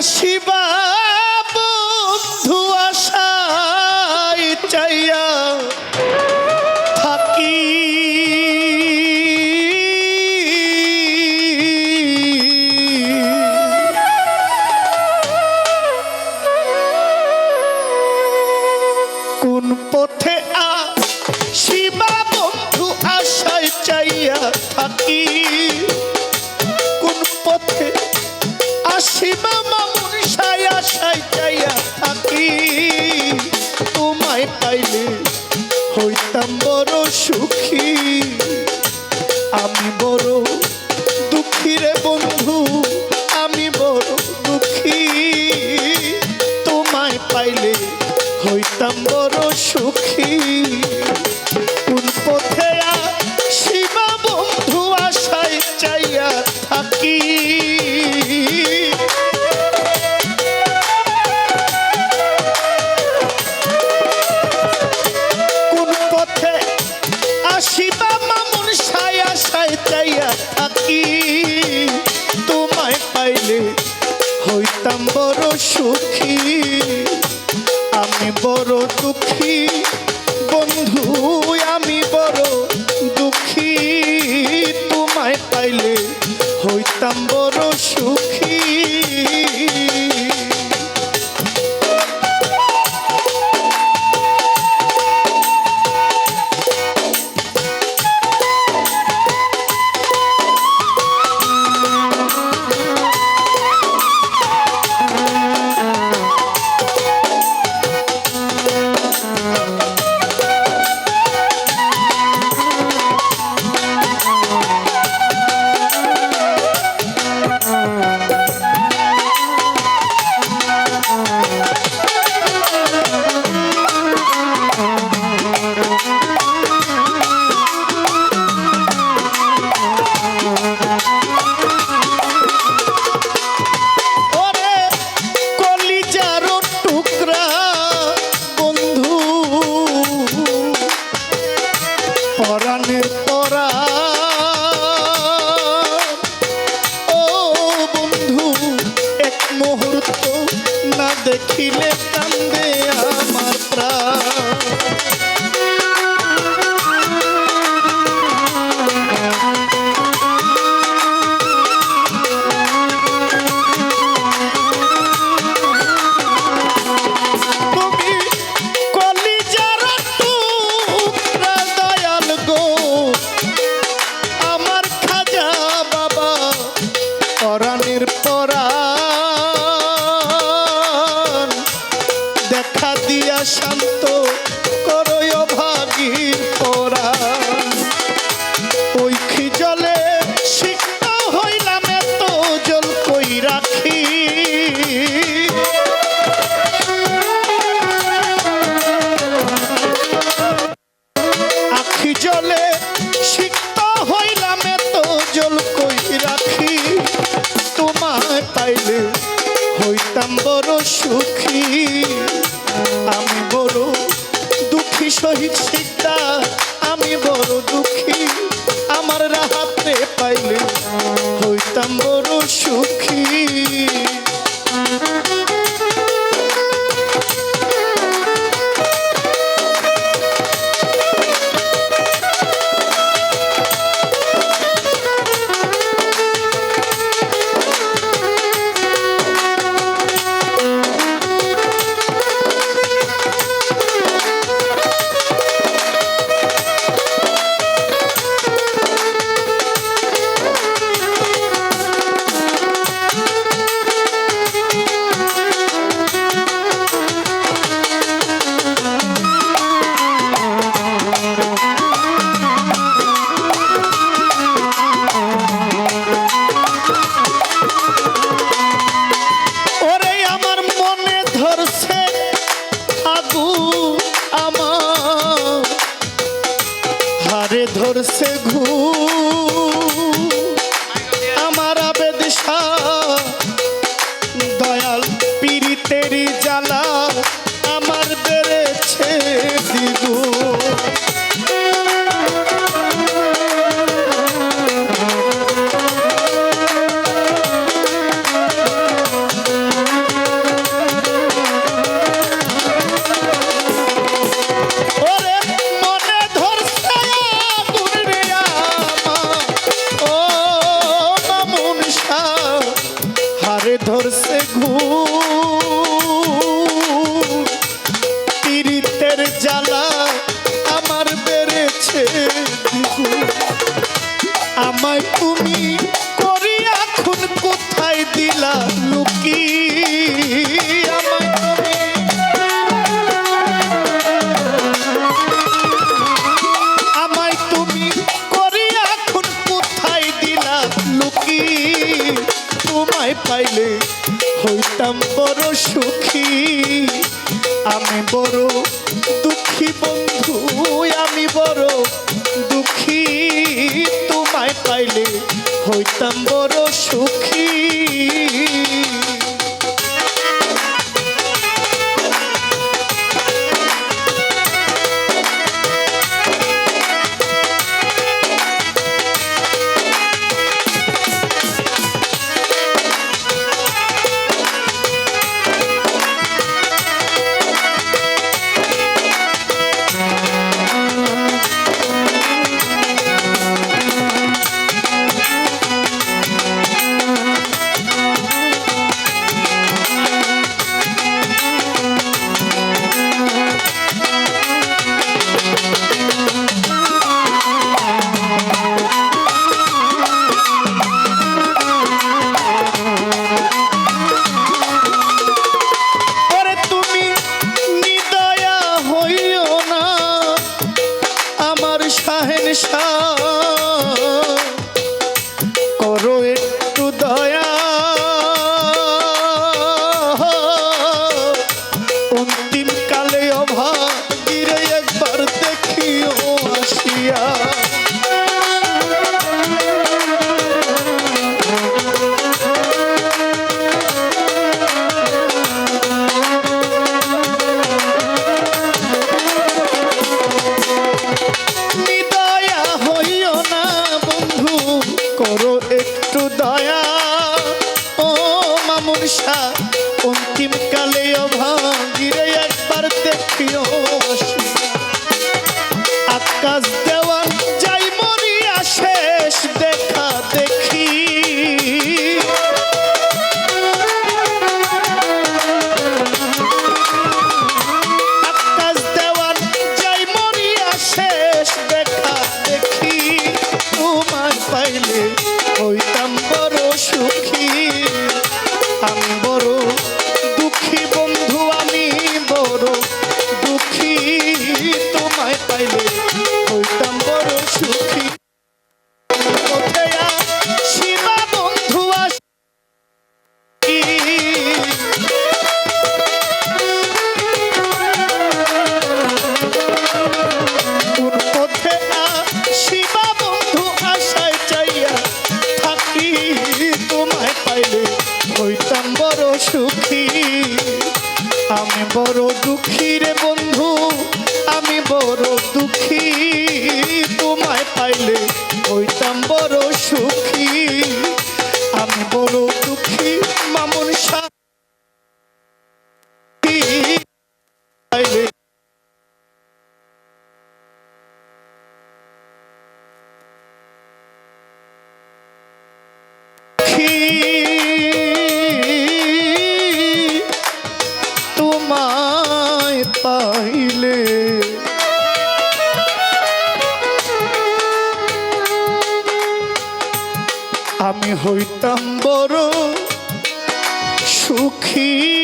আসিবা বন্ধু আশাই চাইয়া থাকি। কোন পথে আ শিবা বন্ধু আশায় চাইয়া থাকি। কোন পথে আসিবা মামুন হইতাম বড় সুখী। আমি বড় দুঃখী রে বন্ধু, আমি বড় দুঃখী। তোমায় পাইলে হইতাম বড় সুখী। পাইলে হইতাম বড় সুখী। আমি বড় দুঃখী। বন্ধু মুহূর্ত না দেখিলে কান্দে পাইলে হইতাম বড় সুখী। আমি বড় দুঃখী সহিত সীতা আমি বড় দুঃখী, আমার রাহাতে পাইলে হইতাম বড় সুখী। জ্বালা আমার বেড়েছে আমায় তুমি করি এখন কোথায় দিলা লুকি? আমায় তুমি করি এখন কোথায় দিলা লুকি? তোমায় পাইলে হইতাম বড় সুখী। আমি বড় দুঃখী বন্ধু আমি বড় দুঃখী। তোমায় পাইলে হইতাম বড় সুখী। শাহেন শাহ মামুন শাহ অন্তিমকালে অভাগিরে একবার দেখিও পাইলে। আমি হইতাম বড় সুখী।